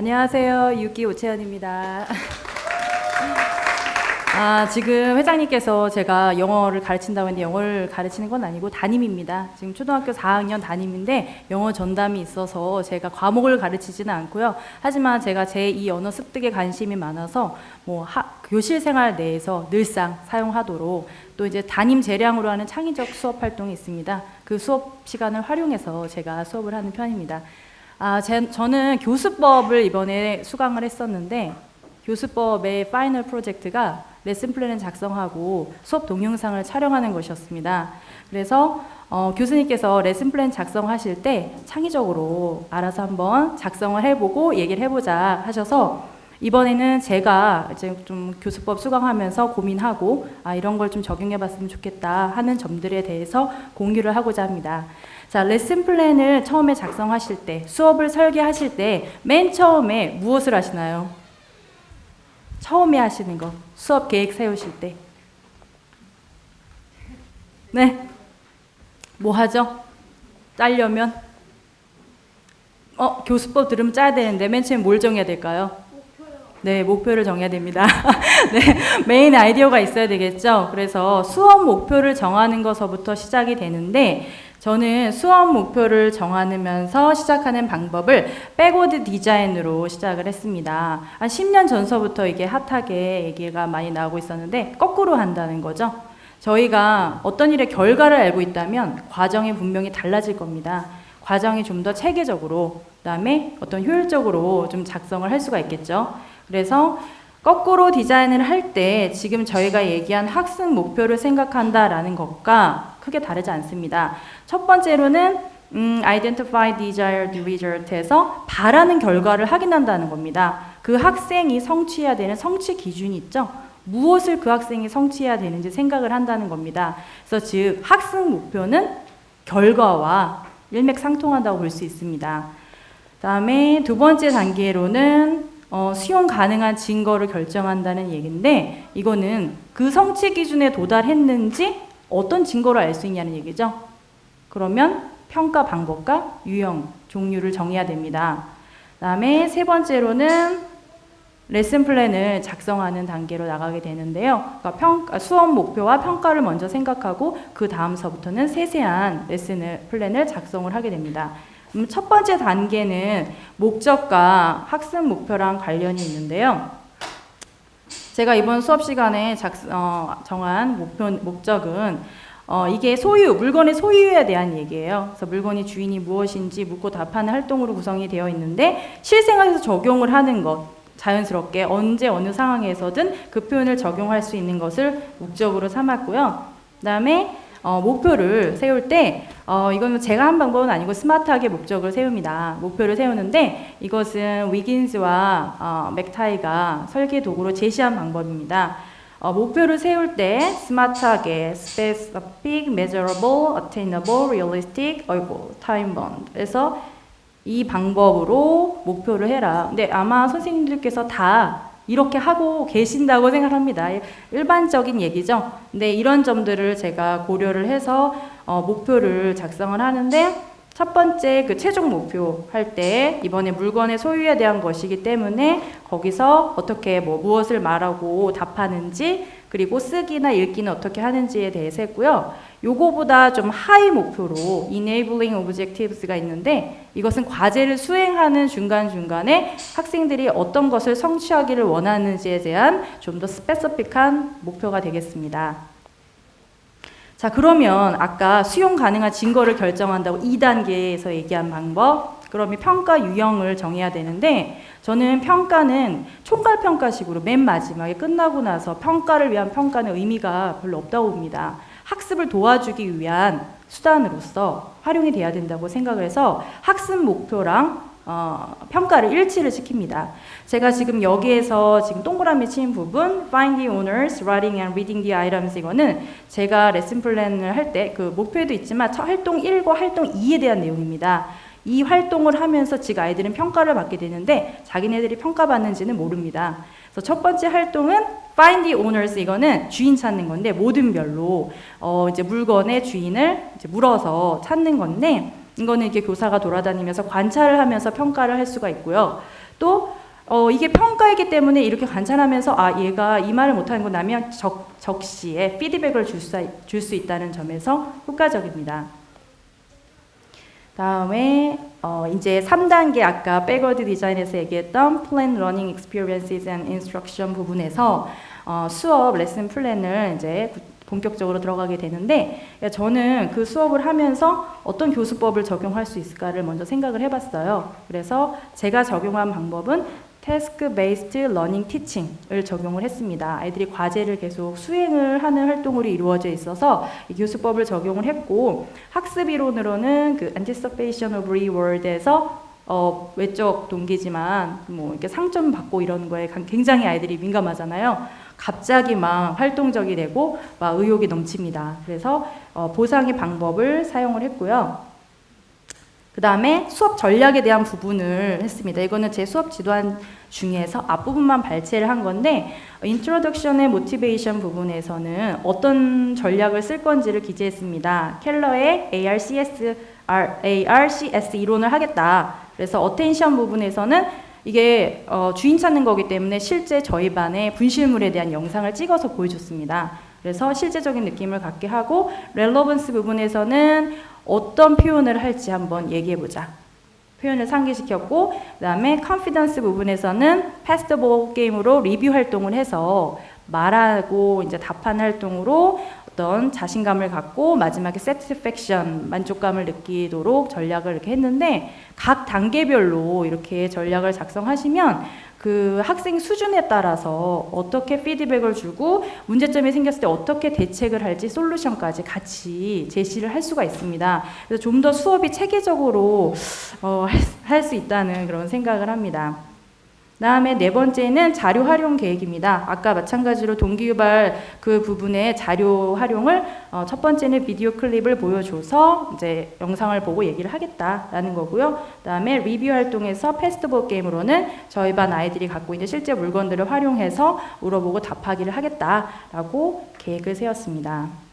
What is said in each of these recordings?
안녕하세요. 6기 오채연입니다. 아, 지금 회장님께서 제가 영어를 가르친다고 했는데 영어를 가르치는 건 아니고 담임입니다. 지금 초등학교 4학년 담임인데 영어 전담이 있어서 제가 과목을 가르치지는 않고요. 하지만 제가 제이 언어 습득에 관심이 많아서 뭐 하, 교실 생활 내에서 늘상 사용하도록 또 이제 담임 재량으로 하는 창의적 수업 활동이 있습니다. 그 수업 시간을 활용해서 제가 수업을 하는 편입니다. 아, 제, 저는 교수법을 이번에 수강을 했었는데 교수법의 파이널 프로젝트가 레슨 플랜을 작성하고 수업 동영상을 촬영하는 것이었습니다. 그래서 어, 교수님께서 레슨 플랜 작성하실 때 창의적으로 알아서 한번 작성을 해보고 얘기를 해보자 하셔서 이번에는 제가 이제 좀 교수법 수강하면서 고민하고 아, 이런 걸 좀 적용해 봤으면 좋겠다 하는 점들에 대해서 공유를 하고자 합니다. 자, 레슨 플랜을 처음에 작성하실 때, 수업을 설계하실 때, 맨 처음에 무엇을 하시나요? 처음에 하시는 거, 수업 계획 세우실 때. 네. 뭐 하죠? 짜려면? 어, 교수법 들으면 짜야 되는데, 맨 처음에 뭘 정해야 될까요? 네, 목표를 정해야 됩니다. 네, 메인 아이디어가 있어야 되겠죠. 그래서 수업 목표를 정하는 것서부터 시작이 되는데, 저는 수업 목표를 정하면서 시작하는 방법을 백워드 디자인으로 시작을 했습니다. 한 10년 전서부터 이게 핫하게 얘기가 많이 나오고 있었는데, 거꾸로 한다는 거죠. 저희가 어떤 일의 결과를 알고 있다면 과정이 분명히 달라질 겁니다. 과정이 좀 더 체계적으로, 그다음에 어떤 효율적으로 좀 작성을 할 수가 있겠죠. 그래서 거꾸로 디자인을 할 때 지금 저희가 얘기한 학습 목표를 생각한다라는 것과 크게 다르지 않습니다. 첫 번째로는 음, identify desired result에서 바라는 결과를 확인한다는 겁니다. 그 학생이 성취해야 되는 성취 기준이 있죠. 무엇을 그 학생이 성취해야 되는지 생각을 한다는 겁니다. 그래서 즉 학습 목표는 결과와 일맥상통한다고 볼 수 있습니다. 다음에 두 번째 단계로는 어, 수용 가능한 증거를 결정한다는 얘기인데 이거는 그 성취 기준에 도달했는지 어떤 증거를 알수 있냐는 얘기죠. 그러면 평가 방법과 유형, 종류를 정해야 됩니다. 다음에 세 번째로는 레슨 플랜을 작성하는 단계로 나가게 되는데요. 그러니까 평, 수업 목표와 평가를 먼저 생각하고 그 다음서부터는 세세한 레슨 플랜을 작성을 하게 됩니다. 음, 첫 번째 단계는 목적과 학습 목표랑 관련이 있는데요. 제가 이번 수업 시간에 작, 어, 정한 목표, 목적은 어, 이게 소유, 물건의 소유에 대한 얘기예요. 그래서 물건이 주인이 무엇인지 묻고 답하는 활동으로 구성이 되어 있는데 실생활에서 적용을 하는 것, 자연스럽게 언제 어느 상황에서든 그 표현을 적용할 수 있는 것을 목적으로 삼았고요. 그 다음에 어, 목표를 세울 때 어, 이거는 제가 한 방법은 아니고 스마트하게 목적을 세웁니다. 목표를 세우는데 이것은 위긴즈와 어, 맥타이가 설계 도구로 제시한 방법입니다. 어, 목표를 세울 때 스마트하게 specific, measurable, attainable, realistic, able, time bound. 그래서 이 방법으로 목표를 해라. 근데 아마 선생님들께서 다 이렇게 하고 계신다고 생각합니다. 일반적인 얘기죠. 근데 이런 점들을 제가 고려를 해서 어, 목표를 작성을 하는데 첫 번째 그 최종 목표 할 때 이번에 물건의 소유에 대한 것이기 때문에 거기서 어떻게 뭐 무엇을 말하고 답하는지 그리고 쓰기나 읽기는 어떻게 하는지에 대해서 했고요. 요거보다 좀 하이 목표로 enabling objectives가 있는데 이것은 과제를 수행하는 중간중간에 학생들이 어떤 것을 성취하기를 원하는지에 대한 좀 더 스페시픽한 목표가 되겠습니다. 자, 그러면 아까 수용 가능한 증거를 결정한다고 2단계에서 얘기한 방법, 그러면 평가 유형을 정해야 되는데 저는 평가는 총괄 평가식으로 맨 마지막에 끝나고 나서 평가를 위한 평가는 의미가 별로 없다고 봅니다. 학습을 도와주기 위한 수단으로서 활용이 돼야 된다고 생각을 해서 학습 목표랑 어, 평가를 일치를 시킵니다. 제가 지금 여기에서 지금 동그라미 친 부분 Find the owners, writing and reading the items 이거는 제가 레슨 플랜을 할 때 그 목표에도 있지만 활동 1과 활동 2에 대한 내용입니다. 이 활동을 하면서 지금 아이들은 평가를 받게 되는데 자기네들이 평가받는지는 모릅니다. 그래서 첫 번째 활동은 find the owners 이거는 주인 찾는 건데 모든 별로 어 이제 물건의 주인을 이제 물어서 찾는 건데 이거는 이렇게 교사가 돌아다니면서 관찰을 하면서 평가를 할 수가 있고요. 또 어, 이게 평가이기 때문에 이렇게 관찰하면서 아 얘가 이 말을 못하는 거 나면 적, 적시에 피드백을 줄 수 줄 수 있다는 점에서 효과적입니다. 다음에 어, 이제 3단계 아까 백워드 디자인에서 얘기했던 Plan Learning Experiences and Instruction 부분에서 어, 수업 레슨 플랜을 이제 구- 본격적으로 들어가게 되는데 저는 그 수업을 하면서 어떤 교수법을 적용할 수 있을까를 먼저 생각을 해봤어요. 그래서 제가 적용한 방법은 Task Based Learning Teaching을 적용을 했습니다. 아이들이 과제를 계속 수행을 하는 활동으로 이루어져 있어서 이 교수법을 적용을 했고 학습 이론으로는 그 Anticipation of Reward에서 어, 외적 동기지만 뭐 이렇게 상점 받고 이런 거에 강- 굉장히 아이들이 민감하잖아요. 갑자기 막 활동적이 되고 막 의욕이 넘칩니다. 그래서 어, 보상의 방법을 사용을 했고요. 그 다음에 수업 전략에 대한 부분을 했습니다. 이거는 제 수업 지도안 중에서 앞부분만 발췌를 한 건데 인트로덕션의 모티베이션 부분에서는 어떤 전략을 쓸 건지를 기재했습니다. 켈러의 ARCS, ARCS 이론을 하겠다. 그래서 어텐션 부분에서는 이게 어, 주인 찾는 거기 때문에 실제 저희 반의 분실물에 대한 영상을 찍어서 보여줬습니다. 그래서 실제적인 느낌을 갖게 하고 렐러번스 부분에서는 어떤 표현을 할지 한번 얘기해 보자. 표현을 상기시켰고 그다음에 컨피던스 부분에서는 패스트볼 게임으로 리뷰 활동을 해서 말하고 이제 답하는 활동으로 어떤 자신감을 갖고 마지막에 satisfaction 만족감을 느끼도록 전략을 이렇게 했는데 각 단계별로 이렇게 전략을 작성하시면 그 학생 수준에 따라서 어떻게 피드백을 주고 문제점이 생겼을 때 어떻게 대책을 할지 솔루션까지 같이 제시를 할 수가 있습니다. 그래서 좀 더 수업이 체계적으로 어, 할수 있다는 그런 생각을 합니다. 다음에 네 번째는 자료 활용 계획입니다. 아까 마찬가지로 동기유발 그 부분의 자료 활용을 어, 첫 번째는 비디오 클립을 보여줘서 이제 영상을 보고 얘기를 하겠다라는 거고요. 그다음에 리뷰 활동에서 페스티벌 게임으로는 저희 반 아이들이 갖고 있는 실제 물건들을 활용해서 물어보고 답하기를 하겠다라고 계획을 세웠습니다.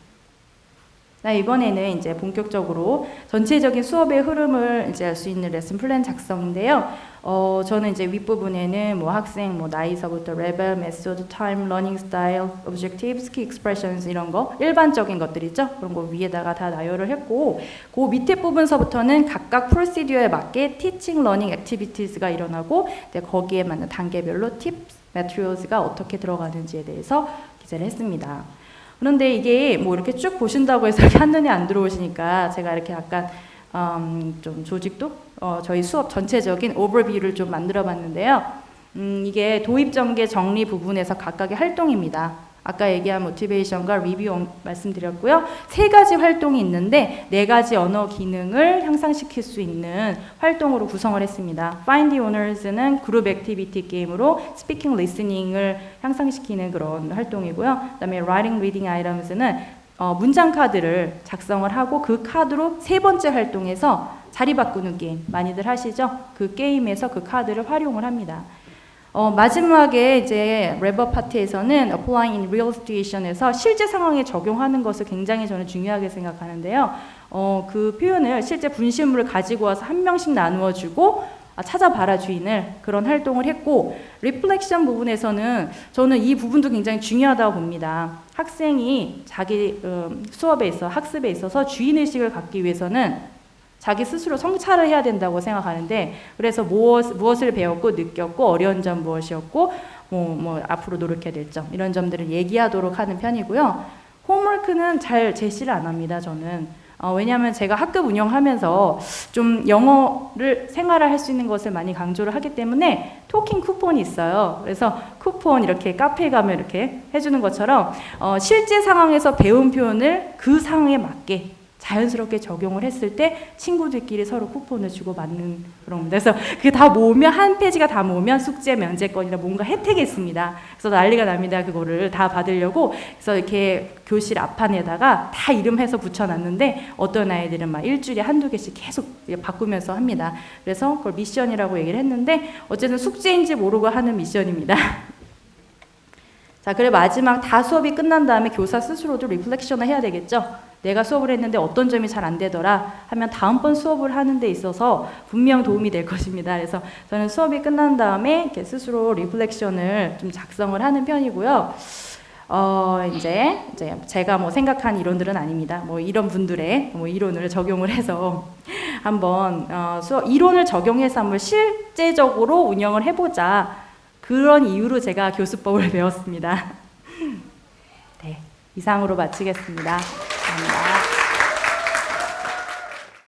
나 이번에는 이제 본격적으로 전체적인 수업의 흐름을 이제 알 수 있는 레슨 플랜 작성인데요. 어, 저는 이제 윗부분에는 뭐 학생 뭐 나이서부터 레벨, 메소드, 타임, 러닝 스타일, objectives, key expressions 이런 거 일반적인 것들이죠. 그런 거 위에다가 다 나열을 했고 그 밑에 부분서부터는 각각 프로시디어에 맞게 teaching, learning activities가 일어나고 거기에 맞는 단계별로 tips, materials가 어떻게 들어가는지에 대해서 기재를 했습니다. 그런데 이게 뭐 이렇게 쭉 보신다고 해서 이렇게 한눈에 안 들어오시니까 제가 이렇게 약간 음, 좀 조직도 어, 저희 수업 전체적인 오버뷰를 좀 만들어 봤는데요. 음, 이게 도입 전개 정리 부분에서 각각의 활동입니다. 아까 얘기한 모티베이션과 리뷰 말씀드렸고요. 세 가지 활동이 있는데 네 가지 언어 기능을 향상시킬 수 있는 활동으로 구성을 했습니다. Find the Owners는 그룹 액티비티 게임으로 스피킹 리스닝을 향상시키는 그런 활동이고요. 그다음에 Writing Reading Items는 어, 문장 카드를 작성을 하고 그 카드로 세 번째 활동에서 자리 바꾸는 게임 많이들 하시죠? 그 게임에서 그 카드를 활용을 합니다. 어, 마지막에 이제 랩업 파트에서는 applying in real situation에서 실제 상황에 적용하는 것을 굉장히 저는 중요하게 생각하는데요. 어, 그 표현을 실제 분실물을 가지고 와서 한 명씩 나누어 주고 아, 찾아봐라 주인을 그런 활동을 했고 리플렉션 부분에서는 저는 이 부분도 굉장히 중요하다고 봅니다. 학생이 자기 음, 수업에 있어 학습에 있어서 주인 의식을 갖기 위해서는 자기 스스로 성찰을 해야 된다고 생각하는데 그래서 무엇, 무엇을 배웠고 느꼈고 어려운 점 무엇이었고 뭐, 뭐 앞으로 노력해야 될 점 이런 점들을 얘기하도록 하는 편이고요. 홈워크는 잘 제시를 안 합니다. 저는 어, 왜냐하면 제가 학급 운영하면서 좀 영어를 생활을 할수 있는 것을 많이 강조를 하기 때문에 토킹 쿠폰이 있어요. 그래서 쿠폰 이렇게 카페에 가면 이렇게 해주는 것처럼 어, 실제 상황에서 배운 표현을 그 상황에 맞게 자연스럽게 적용을 했을 때 친구들끼리 서로 쿠폰을 주고 받는 그런 겁니다. 그래서 그게 다 모으면 한 페이지가 다 모으면 숙제 면제권이나 뭔가 혜택이 있습니다. 그래서 난리가 납니다. 그거를 다 받으려고 그래서 이렇게 교실 앞판에다가 다 이름해서 붙여놨는데 어떤 아이들은 막 일주일에 한두 개씩 계속 바꾸면서 합니다. 그래서 그걸 미션이라고 얘기를 했는데 어쨌든 숙제인지 모르고 하는 미션입니다. 자, 그래 마지막 다 수업이 끝난 다음에 교사 스스로도 리플렉션을 해야 되겠죠. 내가 수업을 했는데 어떤 점이 잘 안 되더라 하면 다음번 수업을 하는 데 있어서 분명 도움이 될 것입니다. 그래서 저는 수업이 끝난 다음에 이렇게 스스로 리플렉션을 좀 작성을 하는 편이고요. 어, 이제, 이제 제가 뭐 생각한 이론들은 아닙니다. 뭐 이런 분들의 뭐 이론을 적용을 해서 한번 어, 수업 이론을 적용해서 한번 실제적으로 운영을 해보자. 그런 이유로 제가 교수법을 배웠습니다. 네, 이상으로 마치겠습니다.